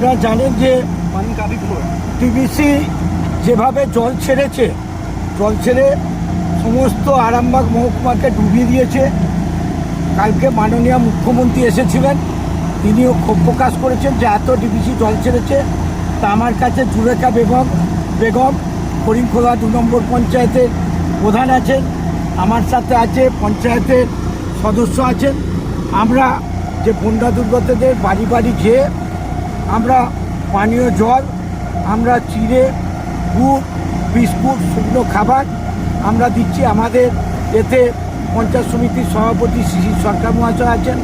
আপনারা জানেন যে টিবিসি যেভাবে জল ছেড়েছে জল ছেড়ে সমস্ত আরামবাগ মহকুমাকে ডুবিয়ে দিয়েছে। কালকে মাননীয় মুখ্যমন্ত্রী এসেছিলেন তিনিও ক্ষোভ প্রকাশ করেছেন যে এত ডিবিসি জল ছেড়েছে। তা আমার কাছে জুলেখা বেগম বেগম হরিণখোলা দু নম্বর পঞ্চায়েতের প্রধান আছেন আমার সাথে আছে পঞ্চায়েতের সদস্য আছেন। আমরা যে বন্যা দুর্গতদের বাড়ি বাড়ি যেয়ে আমরা পানীয় জল, আমরা চিড়ে গুড় বিস্কুট, শুকনো খাবার আমরা দিচ্ছি। আমাদের এতে পঞ্চায়েত সমিতির সভাপতি শ্রী সরকার মহাশয় আছেন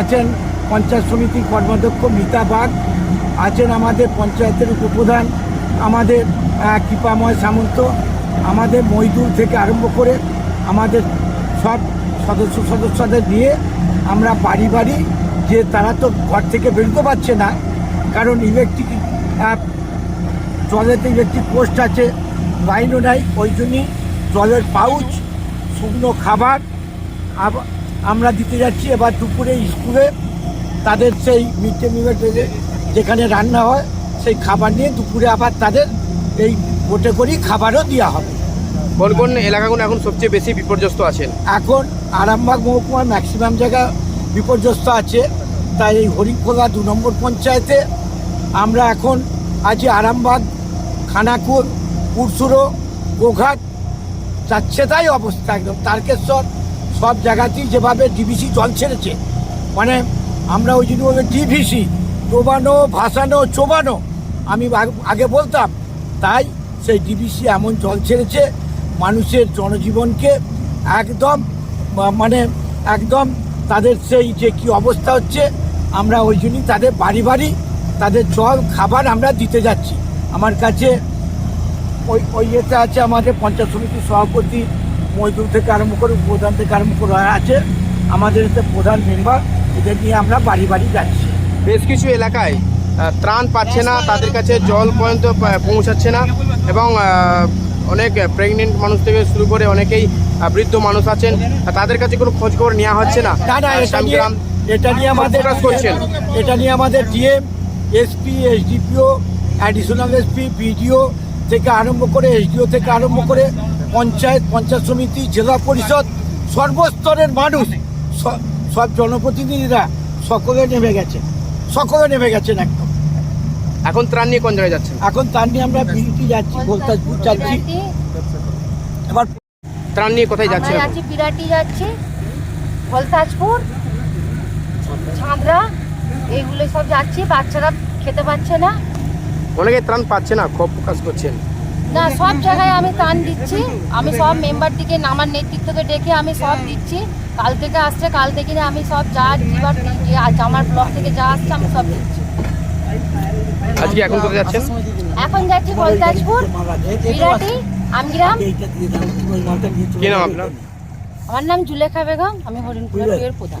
আছেন পঞ্চায়েত সমিতির কর্মাধ্যক্ষ মিতা বাগ, আছেন আমাদের পঞ্চায়েতের উপপ্রধান আমাদের কৃপাময় সামন্ত, আমাদের মইদুল থেকে আরম্ভ করে আমাদের সব সদস্য সদস্যদের নিয়ে আমরা বাড়ি বাড়ি যে তারা তো ঘর থেকে বেরোতে পারছে না কারণ ইলেকট্রিক অ্যাপ জলেতে ইলেকট্রিক পোস্ট আছে লাইনও নাই ওই জন্যই জলের পাউচ শুকনো খাবার। আমরা দিতে যাচ্ছি এবার দুপুরে স্কুলে তাদের সেই মিড ডে মিলের যেখানে রান্না হয় সেই খাবার নিয়ে দুপুরে আবার তাদের এই বোটে করেই খাবারও দেওয়া হবে। কোন কোন এলাকাগুলো এখন সবচেয়ে বেশি বিপর্যস্ত আছেন? এখন আরামবাগ মহকুমার ম্যাক্সিমাম জায়গা বিপর্যস্ত আছে তাই এই হরিখোলা দু নম্বর পঞ্চায়েতে আমরা এখন আছি আরামবাগ খানাকুর পুরসুরো, গোঘাট। তাই অবস্থা একদম। তারকেশ্বর, সব জায়গাতেই যেভাবে ডিবিসি জল ছেড়েছে মানে আমরা ওই জন্য বলি ডিভিসি ডোবানো, ভাসানো, চোবানো। আমি আগে বলতাম, তাই সেই ডিবিসি এমন জল ছেড়েছে, মানুষের জনজীবনকে একদম মানে একদম তাদের সেই যে কি অবস্থা হচ্ছে, আমরা ওই জন্যই তাদের বাড়ি বাড়ি তাদের জল খাবার আমরা দিতে যাচ্ছি। আমার কাছে ওই ওই ইয়েতে আছে আমাদের পঞ্চায়েত সমিতির সভাপতি মজদুর থেকে আরম্ভ করে প্রধান থেকে আরম্ভ করে আছে। আমাদের এতে প্রধান মেম্বার এদের নিয়ে আমরা বাড়ি বাড়ি যাচ্ছি। বেশ কিছু এলাকায় ত্রাণ পাচ্ছে না তাদের কাছে জল পর্যন্ত পৌঁছাচ্ছে না এবং অনেক প্রেগনেন্ট মানুষ থেকে শুরু করে অনেকেই বৃদ্ধ মানুষ আছেন। তাদের কাছে কোনো খোঁজ খবর নেওয়া হচ্ছে না। এটা নিয়ে আমাদের। এটা নিয়ে আমাদের DM SP SDPO additional SP BDO থেকে আরম্ভ করে এসডিও থেকে আরম্ভ করে পঞ্চায়েত পঞ্চায়েত সমিতি জেলা পরিষদ সর্বস্তরের মানুষ সব জনপ্রতিনিধিরা সকলে নেমে গেছে। সকলে নেমে গেছেন একদম। এখন ত্রাণ নিয়ে কোন জায়গায় যাচ্ছেন? এখন তার নিয়ে আমরা বিরতি যাচ্ছি গোলতাজপুর যাচ্ছি। এবার ত্রাণ নিয়ে কোথায় যাচ্ছেন আমরা যাচ্ছি বিরাটি যাচ্ছি ভলতাজপুর ছাঁদরা এইগুলো সব যাচ্ছি বাচ্চারা খেতে পাচ্ছে না। অনেকে ত্রাণ পাচ্ছে না ক্ষোভ প্রকাশ করছেন। না সব জায়গায় আমি ত্রাণ দিচ্ছি। আমি সব মেম্বার দিকে আমার নেতৃত্বকে ডেকে আমি সব দিচ্ছি। কাল থেকে আসছে কাল থেকে আমি সব যা দিবার আমার ব্লক থেকে যা আসছে আমি সব দিচ্ছি। আজকে এখন কোথায় যাচ্ছেন? এখন যাচ্ছি ভলতাজপুর বিরাটি আমগ্রাম। কি নাম আপনার? আমার নাম জুলেখা বেগম আমি হরিণপুরের প্রধান।